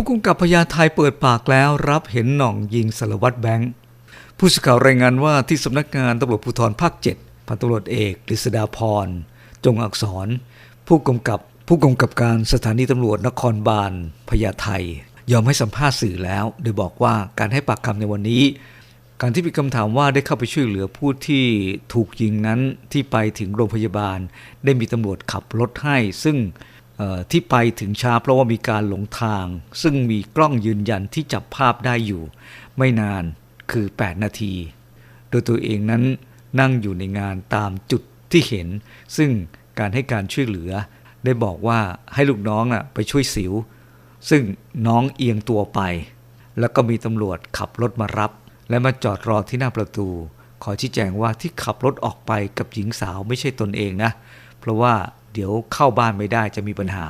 ผู้กำกับพญาไทยเปิดปากแล้วรับเห็นหน่องยิงสารวัตรแบงค์ผู้สื่อข่าวรายงานว่าที่สำนักงานตำรวจภูธรภาค 7พันตำรวจเอกกฤษดาพร จงอักษร ผู้กำกับผู้กำกับการสถานีตำรวจนครบาลพญาไทยอมให้สัมภาษณ์สื่อแล้ว โดยบอกว่าการให้ปากคำในวันนี้ การที่มีคำถามว่าได้เข้าไปช่วยเหลือผู้ที่ถูกยิงนั้นที่ไปถึงโรงพยาบาล ได้มีตำรวจขับรถให้ ซึ่ง ที่ไปถึงช้าเพราะว่ามีการหลงทาง ซึ่งมีกล้องยืนยันที่จับภาพได้อยู่ ไม่นานคือ 8 นาที โดยตัวเองนั้นนั่งอยู่ในงานตามจุดที่เห็น ซึ่งการให้การช่วยเหลือ ได้บอกว่าให้ลูกน้องน่ะไปช่วยสิว ซึ่งน้องเอียงตัวไป แล้วก็มีตำรวจขับรถมารับ และมาจอดรอที่หน้าประตู ขอชี้แจงว่าที่ขับรถออกไปกับหญิงสาวไม่ใช่ตนเองนะ เพราะว่า เดี๋ยวเข้าบ้านไม่ได้จะมีปัญหา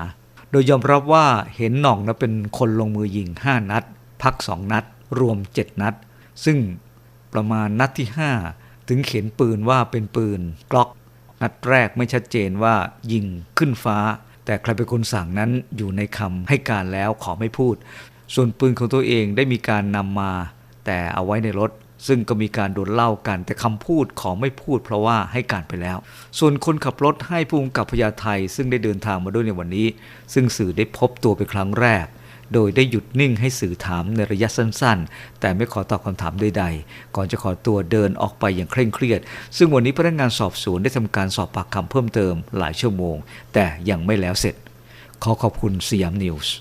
โดยยอมรับว่าเห็นหน่องนะเป็นคนลงมือยิง 5 นัด พัก 2 นัด รวม 7 นัด ซึ่งประมาณนัดที่ 5 ถึงเข็นปืนว่าเป็นปืนกล็อก นัดแรกไม่ชัดเจนว่ายิงขึ้นฟ้า แต่ใครเป็นคนสั่งนั้นอยู่ในคำให้การแล้วขอไม่พูด ส่วนปืนของตัวเองได้มีการนำมา แต่เอาไว้ในรถ ซึ่งก็มีการโดนเล่ากัน แต่คำพูดของไม่พูดเพราะว่าให้การไปแล้ว ส่วนคนขับรถให้ผู้กำกับพญาไทซึ่งได้เดินทางมาด้วยในวันนี้ ซึ่งสื่อได้พบตัวเป็นครั้งแรก โดยได้หยุดนิ่งให้สื่อถามในระยะสั้นๆ แต่ไม่ขอตอบคำถามใดๆ ก่อนจะขอตัวเดินออกไปอย่างเคร่งเครียด ซึ่งวันนี้พนักงานสอบสวนได้ทำการสอบปากคำเพิ่มเติมหลายชั่วโมง แต่ยังไม่แล้วเสร็จ ขอขอบคุณสยามนิวส์